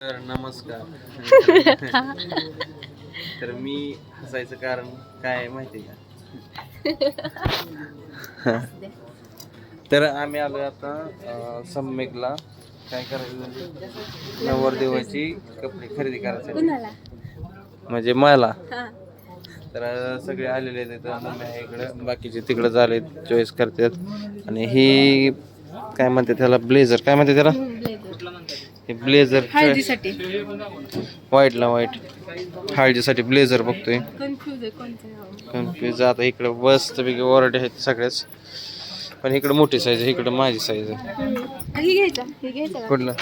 तर नमस्कार. तर मी हसायचं कारण काय माहिती का? तर आम्ही आलो आता सम्यकला काय करायचं? नवरदेवाची कपडे खरेदी करायची म्हणजे मला. तर सगळे आलेले आहेत. मम्मी इकडं. बाकीचे तिकडं झाले चॉईस करतात. आणि ही काय म्हणते त्याला? ब्लेझर काय म्हणते त्याला? ब्लेझर हे ब्लेझर हळदीसाठी. व्हाईटला व्हाईट हळदीसाठी ब्लेझर बघतोय. कन्फ्युज आहे कोणतं कन्फ्युज आता इकडं बस पैकी वरडे आहेत सगळ्याच पण इकडं मोठी साईज आहे इकडं माझी साईज आहे. हे घ्यायचा. हे घ्यायचा का? कुठलं?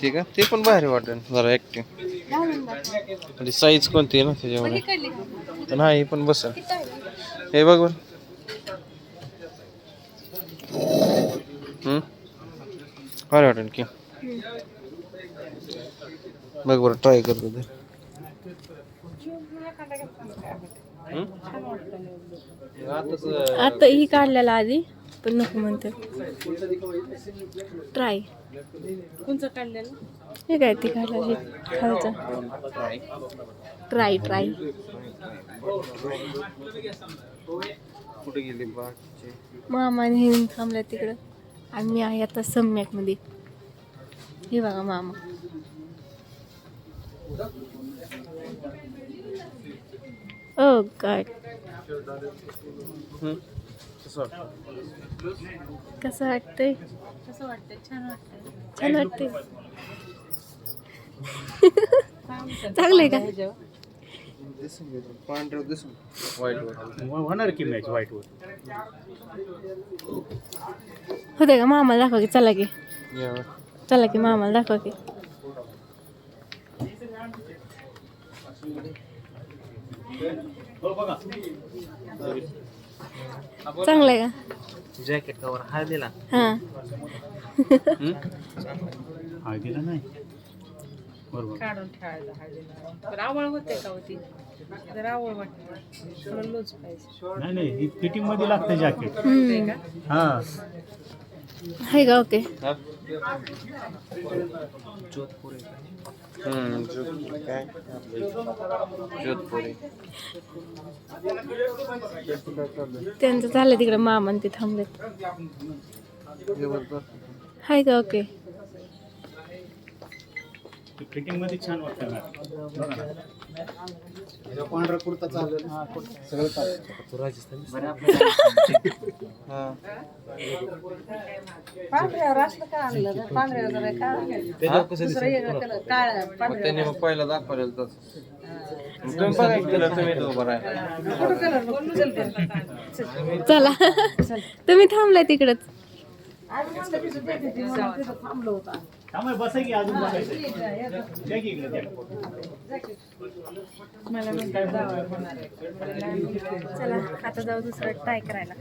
ठीक आहे. ते पण भारी वाटेल. जरा ऍक्टिव्ह. म्हणजे साईज कोणती आहे ना पण त्याच्यामध्ये? ही काढली का? पण हा हे पण बस किती आहे? हे बघ बरं. हम्म? भारी वाटेल की. बघ बरं ट्राय करतो ते आता ही काढलेला आधी पण नको म्हणते. ट्राय कोणचं काढलेलं? हे काय ती काढलेली खालचं. ट्राय ट्राय मामाने हे थांबल्या तिकडं. आणि मी आहे आता सम्यकमध्ये. हे बघा मामा. Oh God. हम्म? कसं? वाटतं? कसं वाटतंय? कसं वाटतंय? छान वाटतंय. छान वाटतंय. चांगलंय का. पांढरं दिसून वाईट वाटत होणार की मॅच व्हाईट वर? होते का? मामाला दाखवा की चला की. चला की मामाला दाखवा की. चांगलंय का? जॅकेट कवर हा दिला. हा. हळदीला नाही? बरोबर. काढून ठेवायचं हळदीला पण आवड होते का होती जर आवड वाटते. पाहिजे. नाही नाही ही फिटिंगमध्ये लागतं जॅकेट. हा. आहे का? ओके. जोधपुरी हम्म जोधपुरी काय जोधपुरी त्यांचं झालं तिकडे मामा आणि ते थांबलेत. आहे का ओके. फिटिंगमध्ये छान वाटतं मॅडम पांढरा कुर्ता चालेल सगळं चालेल हा. पांढऱ्यावर असलं का आणलं? तर पांढऱ्यावर जरा का त्याच्यावर कसं दुसरं वेगळं कलर काळ्या मग त्यांनी मग पहिला दाखवलेलं तसं. मग तुम्ही बघा की कलर बघ चल बरं. चला. तुम्ही थांबलाय तिकडच. आम्ही ती म्हणून तिथं थांबलो होतो त्यामुळे बसा की अजून बसायचं इकडे चला आता जाऊ दुसरं ट्राय करायला.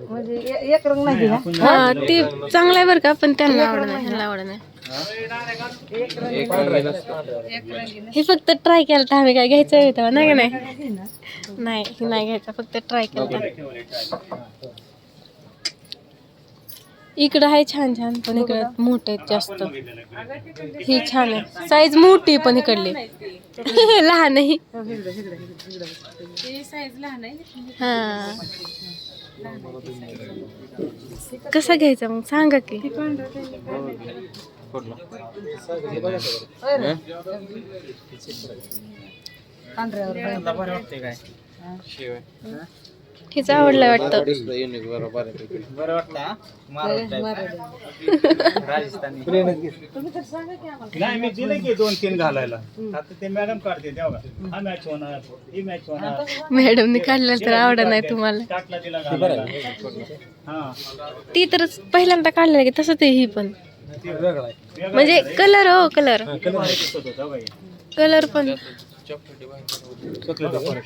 म्हणजे एक रंग नाही हा? हा ते चांगलं आहे बरं का पण त्यांना आवड नाही ह्यांना आवड नाही एक रंगी नसतं. एक रंगी हे फक्त ट्राय केलं तर आम्ही काय घ्यायचं होतं नाही का नाही नाही? हे नाही. घ्यायचं फक्त ट्राय केलं इकडं आहे छान छान पण इकडं मोठे आहेत जास्त. ही छान आहे. साईज मोठी पण इकडली. लहान आहे. हा. कसा घ्यायचा मग? सांगा की. पांढऱ्यावर हेच आवडलं वाटतं. बरं हा? नाही मी दिले की दोन तीन घालायला. आता ते मॅडम काढते हा मॅच होणार ही मॅच होणार. मॅडमने काढलं तर आवडत नाही तुम्हाला. टाकला तिला घालायला. हा. ती तर पहिल्यांदा काढलं की तसंच आहे ही पण. ते म्हणजे कलर हो कलर कलर पण.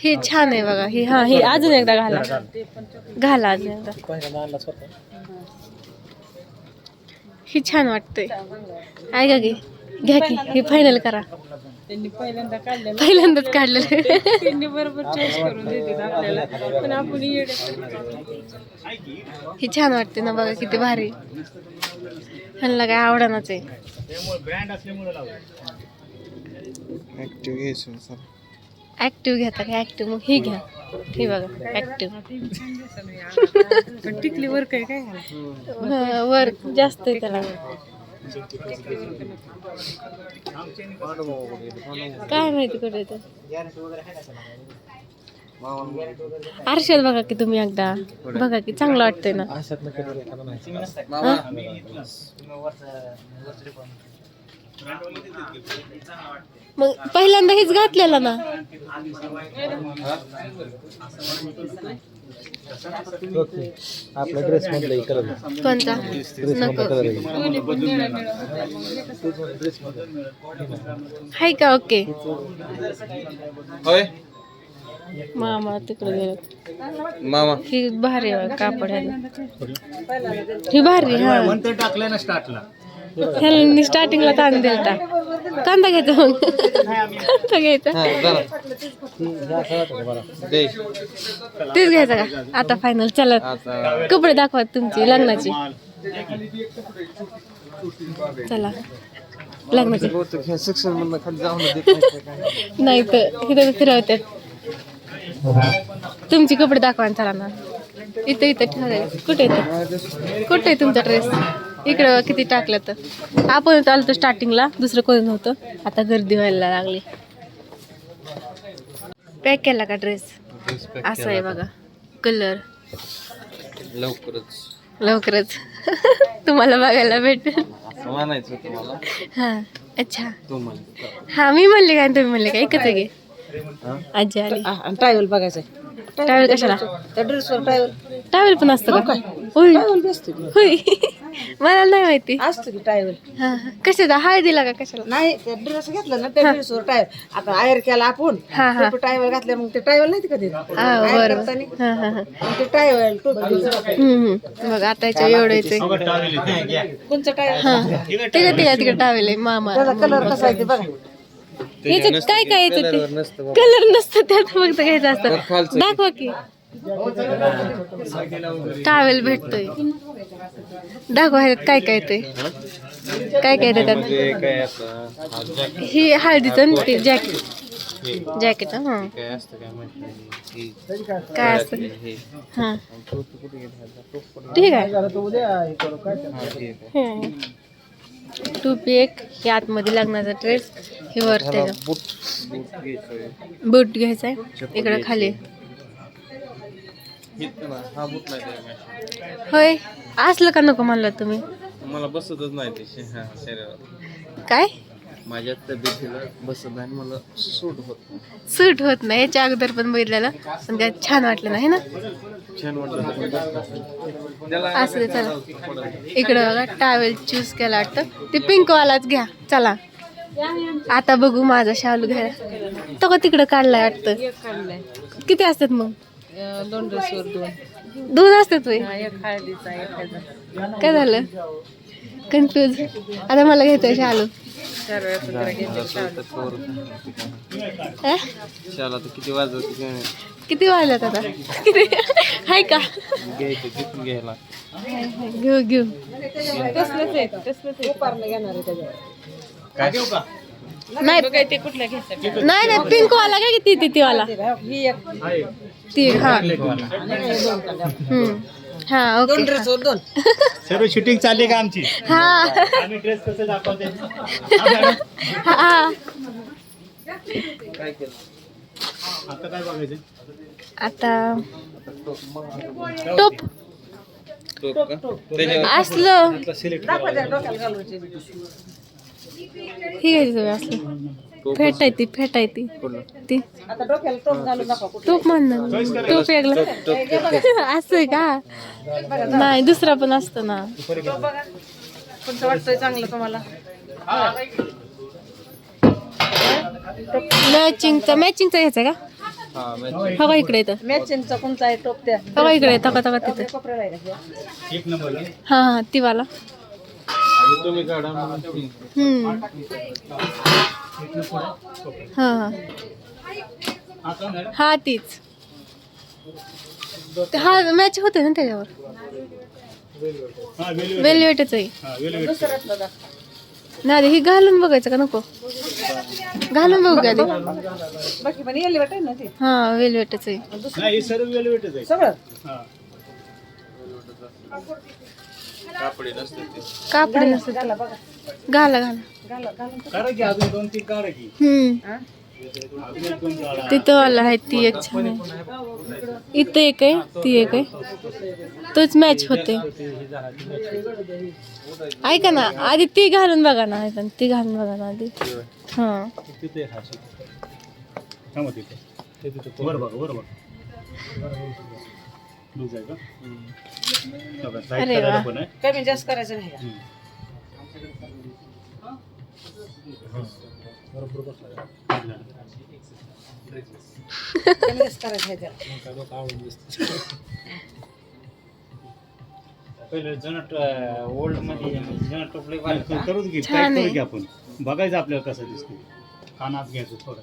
हे छान आहे बघा. हे हा हे अजून एकदा घाला. घाला अजून एकदा. ही छान वाटतंय. आहे का की घ्या की. हे फायनल करा. त्यांनी पहिल्यांदा काढलेलं पहिल्यांदाच काढलेलं. त्यांनी बरोबर चॉईस करून देतात आपल्याला. पण आपण हे छान वाटते ना बघा किती भारी. ह्यांना काय आवडणाच आहे. ऍक्टिव्ह घ्यायचं सर ऍक्टिव्ह घेता का ऍक्टिव्ह मग हे घ्या. हे बघा ऍक्टिव्ह टिकली वर काय काय घालायचं? वर जास्त आहे त्याला. काय माहिती कुठे आहे ते? आरशात बघा की तुम्ही एकदा. बघा की चांगलं वाटतंय ना. मग पहिल्यांदा हेच घातलेलं ना? आपला ड्रेस मधला करत कोणता? नको. हाय का? ओके. होय. मामा तिकडे गेलो. मामा. ही भारी कापड ही भारी हा. टाकलं ना स्टार्टला ह्याला स्टार्टिंगला कांदा दिलता. कांदा घ्यायचा मग. कांदा घ्यायचा. तेच घ्यायचा का? आता फायनल चला. कपडे दाखवा तुमची लग्नाची. चला. लग्नाची. नाही तर इथं फिरवतात तुमची कपडे दाखवा चला ना. इथं इथं ठेवायचं कुठे कुठे आहे तुमचा ड्रेस इकडं किती टाकलं तर? आपण आलो स्टार्टिंगला दुसरं कोणी नव्हतं आता गर्दी व्हायला लागली. पॅक केला का ड्रेस असं आहे बघा. कलर. लवकरच. लवकरच. तुम्हाला बघायला भेटेल. हां अच्छा. हा मी म्हणले काय तुम्ही म्हणले काय? एकच आहे की. आजी आली. ट्रॅव्हल बघायचं ट्रॅव्हल कशाला? ट्रॅव्हल ट्रॅव्हल पण असतं का? होय. असतो की. होय. मला नाही माहिती. असतो की हा हा. कशाचा? हळदीला का कशाला? नाही त्या ड्रेस घेतला ना त्या ड्रेसवर ट्रॅव्हल आता आयर केला आपण हा हा. ट्रॅव्हल घातल्या मग ते ट्रॅव्हल नाही कधी? हा बरोबर. हा हा हा. मग ते ट्रॅव्हल टोपी हम्म हम्म. बघ आता याच्या एवढं येते कोणचं ट्रॅव्हल हा तिकडे तिकडे तिकडे टावेल आहे मामा त्याचा कलर कसा आहे ते बघा. याच्यात काय काय येतं ते. कलर नसतं त्यात फक्त घ्यायचं असतं. दाखवा की. टावेल भेटतोय. दाखवा काय काय ते? काय काय त्यात ही हळदीचं ते जॅकेट. जॅकेट हा. काय असत? ठीक आहे. टोपी एक हे आतमध्ये लग्नाचा ड्रेस हे वर त्याचं. बूट घ्यायचा आहे इकडं खाली. होय? असलं का नको म्हणलं तुम्ही? मला बसतच नाही ते हा, काय? माझ्या तब्येतीला बसत नाही मला सूट होत नाही. सूट होत नाही? याच्या अगोदर पण बघितलेलं. पण काय छान वाटलं नाही ना? छान वाटलं. असं चला. इकडं बघा टावेल चूज केला वाटतं. ते पिंक वालाच घ्या. चला. आता बघू माझा शालू घ्यायला. तो का तिकडं काढलाय वाटतं? किती असतात मग? दोन. ड्रेसवर दोन दोन असतात एक हळदीचा एक ह्याचा काय झालं? कन्फ्यूज आता मला घ्यायचं शालू. तर किती नाही. किती वाजल्यात आता? किती हाय का? घ्यायचं तिथून घ्यायला. घेऊ घेऊ. तसलंच आहे तसलंच आहे. उपारला घेणार आहे त्याच्यावर. काय देऊ का? नाही बघाय ते कुठल्या घ्यायचं नाही नाही पिंक वाला काय किती ती ती वाला ही. ती हा. हे. हम्म. हा ओके सर्व शूटिंग चालली का आमची? हा. आम्ही ड्रेस कसं दाखवते. हा. काय केलं आता काय बघायचं? आता टोप. टोप का त्याच्यावर असलं ही घ्यायची असलं. फेटाय ती फेटाय ती. ती. टोप म्हणणार वेगळं असं आहे का? नाही दुसरा पण असतो ना. टोप बघा. कोणतं वाटतंय चांगलं तुम्हाला? मॅचिंगचा मॅचिंगचा घ्यायचा का? हवा इकडे येतं. मॅचिंगचा कोणता आहे टोप त्या? हवा इकडे येतं का? तका तिथं हा हा ती वाला. तुम्ही काढा हम्म. हा. हा हा तीच. ते हा मॅच होते ना त्याच्यावर. हा वेलवेट वेलवेटच आहे. हा वेलवेट नाही ही घालून बघायचं का नको? घालून बघू का ना हा वेलवेटच आहे. नाही हे सर्व वेलवेटच आहे. सगळं? हा. कापडी नसते ते. कापड नसतं घाला बघा घाला घाला घाला घालून काढा की अजून दोन तीन काढा की हम्म। अजून एक दोन काढा तिथं वाला आहे ती एक छान आहे इथं एक आहे ती एक आहे तोच मॅच होते। ऐका ना आधी ती घालून बघा ना ऐका ना, ती घालून बघा ना आधी. हा. तिथे हा शिक. थांबा तिथे पहिले जनट ओल्डमध्ये जनट टोपले करूच घे छान टाईट आहे. करू घे आपण. बघायचं आपल्याला कसं दिसते कानात घ्यायचं थोडं